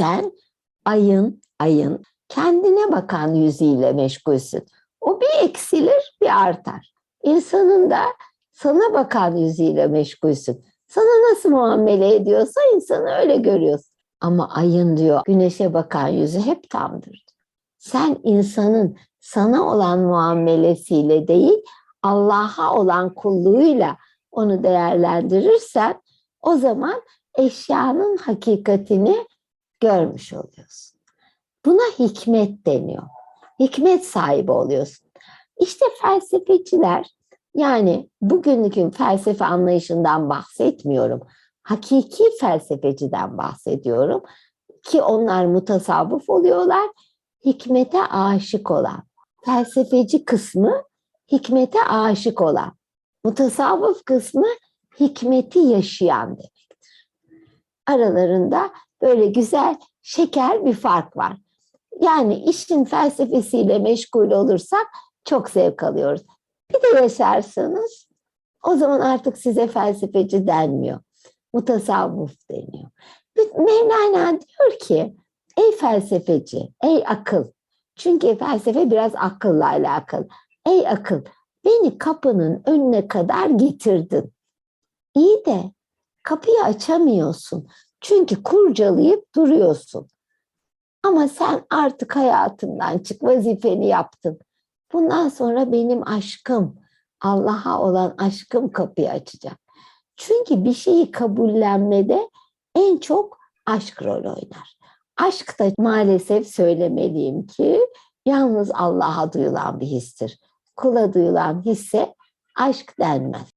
sen ayın, ayın kendine bakan yüzüyle meşgulsün. O bir eksilir, bir artar. İnsanın da sana bakan yüzüyle meşgulsün. Sana nasıl muamele ediyorsa insanı öyle görüyorsun. Ama ayın diyor güneşe bakan yüzü hep tamdır. Sen insanın sana olan muamelesiyle değil, Allah'a olan kulluğuyla onu değerlendirirsen o zaman eşyanın hakikatini görmüş oluyorsun. Buna hikmet deniyor. Hikmet sahibi oluyorsun. İşte felsefeciler yani bugünkü felsefe anlayışından bahsetmiyorum. Hakiki felsefeciden bahsediyorum ki onlar mutasavvıf oluyorlar. Hikmete aşık olan. Felsefeci kısmı hikmete aşık olan. Mutasavvıf kısmı hikmeti yaşayan demektir. Aralarında böyle güzel şeker bir fark var. Yani işin felsefesiyle meşgul olursak çok zevk alıyoruz. Bir de yaşarsanız o zaman artık size felsefeci denmiyor. Mutasavvuf deniyor. Mevlana diyor ki ey felsefeci, ey akıl. Çünkü felsefe biraz akılla alakalı. Ey akıl beni kapının önüne kadar getirdin. İyi de kapıyı açamıyorsun. Çünkü kurcalayıp duruyorsun. Ama sen artık hayatımdan çık, vazifeni yaptın. Bundan sonra benim aşkım, Allah'a olan aşkım kapıyı açacak. Çünkü bir şeyi kabullenmede en çok aşk rol oynar. Aşk da maalesef söylemeliyim ki yalnız Allah'a duyulan bir histir. Kula duyulan hisse aşk denmez.